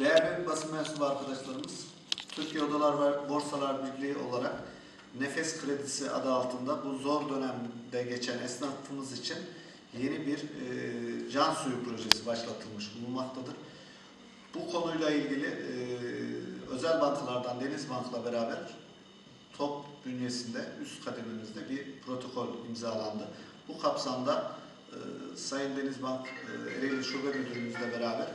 Değerli basın mensubu arkadaşlarımız, Türkiye Odalar ve Borsalar Birliği olarak Nefes Kredisi adı altında bu zor dönemde geçen esnafımız için yeni bir e, can suyu projesi başlatılmış bulunmaktadır. Bu konuyla ilgili e, özel bankalardan Deniz Bank'la beraber top bünyesinde üst kadememizde bir protokol imzalandı. Bu kapsamda e, Sayın Denizbank e, Ereğli Şube Müdürümüzle beraber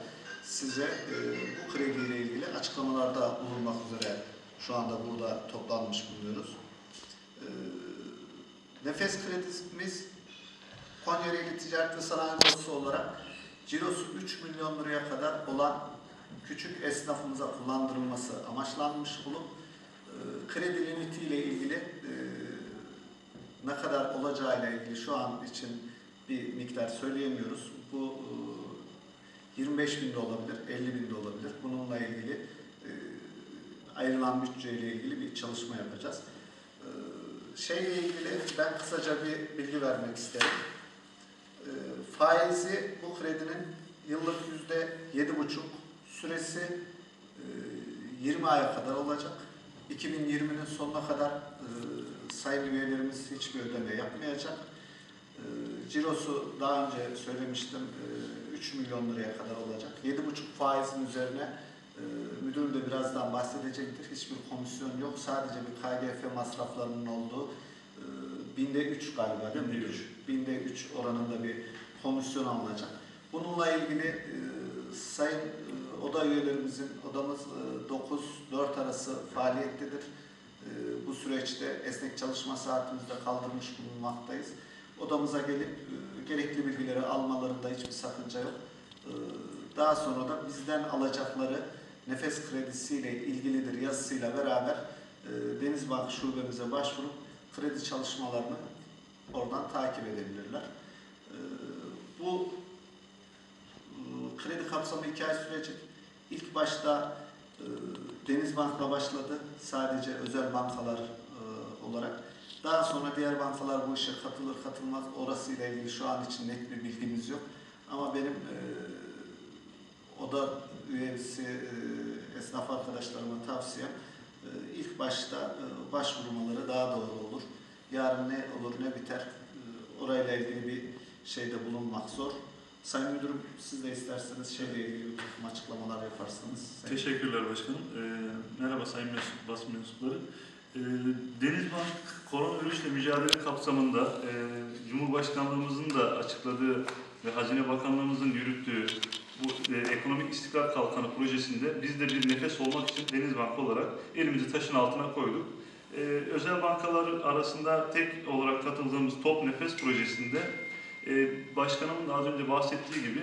size e, bu krediyle ilgili açıklamalarda bulunmak üzere şu anda burada toplanmış bulunuyoruz. E, Nefes kredimiz Konya Ereğli Ticaret ve Sanayi Odası olarak cirosu 3 milyon liraya kadar olan küçük esnafımıza kullandırılması amaçlanmış bulup e, kredi limitiyle ilgili e, ne kadar olacağıyla ilgili şu an için bir miktar söyleyemiyoruz. Bu e, 25 bin de olabilir, 50 bin de olabilir. Bununla ilgili e, ayrılan bütçeyle ilgili bir çalışma yapacağız. E, Şeyle ilgili ben kısaca bir bilgi vermek isterim. E, Faizi bu kredinin yıllık yüzde yedi buçuk, süresi e, 20 aya kadar olacak. 2020'nin sonuna kadar e, sayın üyelerimiz hiçbir ödeme yapmayacak. E, cirosu daha önce söylemiştim e, 3 milyon liraya kadar olacak. 7,5 faizin üzerine e, müdür de birazdan bahsedecektir. Hiçbir komisyon yok. Sadece bir KGF masraflarının olduğu e, binde 3 galiba değil mi? Binde müdür? üç. Binde 3 oranında bir komisyon alınacak. Bununla ilgili e, sayın e, oda üyelerimizin odamız e, 9-4 arası faaliyettedir. E, bu süreçte esnek çalışma saatimizde kaldırmış bulunmaktayız. Odamıza gelip e, gerekli bilgileri almalarında hiçbir sakınca yok. E, daha sonra da bizden alacakları nefes kredisiyle ilgilidir yazısıyla beraber e, Denizbank şubemize başvurup kredi çalışmalarını oradan takip edebilirler. Bu kredi kapsamı iki ay sürecek. İlk başta e, Denizbank'la başladı. Sadece özel bankalar olarak. Daha sonra diğer bankalar bu işe katılır katılmaz orasıyla ilgili şu an için net bir bilgimiz yok. Ama benim e, oda üyesi e, esnaf arkadaşlarıma tavsiyem e, ilk başta e, başvurmaları daha doğru olur. Yarın ne olur ne biter e, orayla ilgili bir şeyde bulunmak zor. Sayın Müdürüm siz de isterseniz şeyle ilgili bir takım açıklamalar yaparsanız. Sayın- Teşekkürler başkanım. Ee, merhaba sayın mensup, basın mensupları. Ee, Denizbank koronavirüsle mücadele kapsamında e, Cumhurbaşkanlığımızın da açıkladığı ve Hazine Bakanlığımızın yürüttüğü bu e, ekonomik istikrar kalkanı projesinde biz de bir nefes olmak için Denizbank olarak elimizi taşın altına koyduk. Ee, özel bankalar arasında tek olarak katıldığımız Top Nefes projesinde e, başkanımın az önce bahsettiği gibi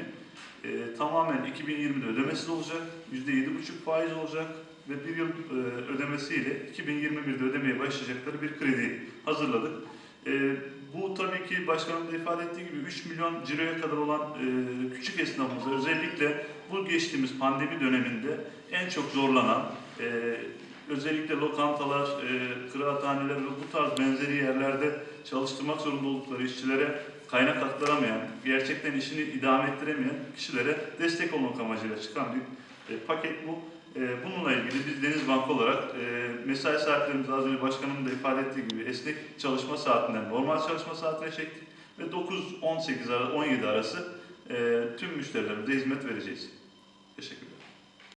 e, tamamen 2020'de ödemesiz olacak, %7,5 faiz olacak ve bir yıl e, ödemesiyle 2021'de ödemeye başlayacakları bir kredi hazırladık. E, bu tabii ki başkanım da ifade ettiği gibi 3 milyon ciroya kadar olan e, küçük esnafımıza özellikle bu geçtiğimiz pandemi döneminde en çok zorlanan e, özellikle lokantalar, e, kıraathaneler ve bu tarz benzeri yerlerde çalıştırmak zorunda oldukları işçilere kaynak aktaramayan, gerçekten işini idame ettiremeyen kişilere destek olmak amacıyla çıkan bir e, paket bu. E, bununla ilgili biz Denizbank olarak e, mesai saatlerimizi az önce başkanımın da ifade ettiği gibi esnek çalışma saatinden normal çalışma saatine çektik ve 9-18 ara- 17 arası e, tüm müşterilerimize hizmet vereceğiz. Teşekkür ederim.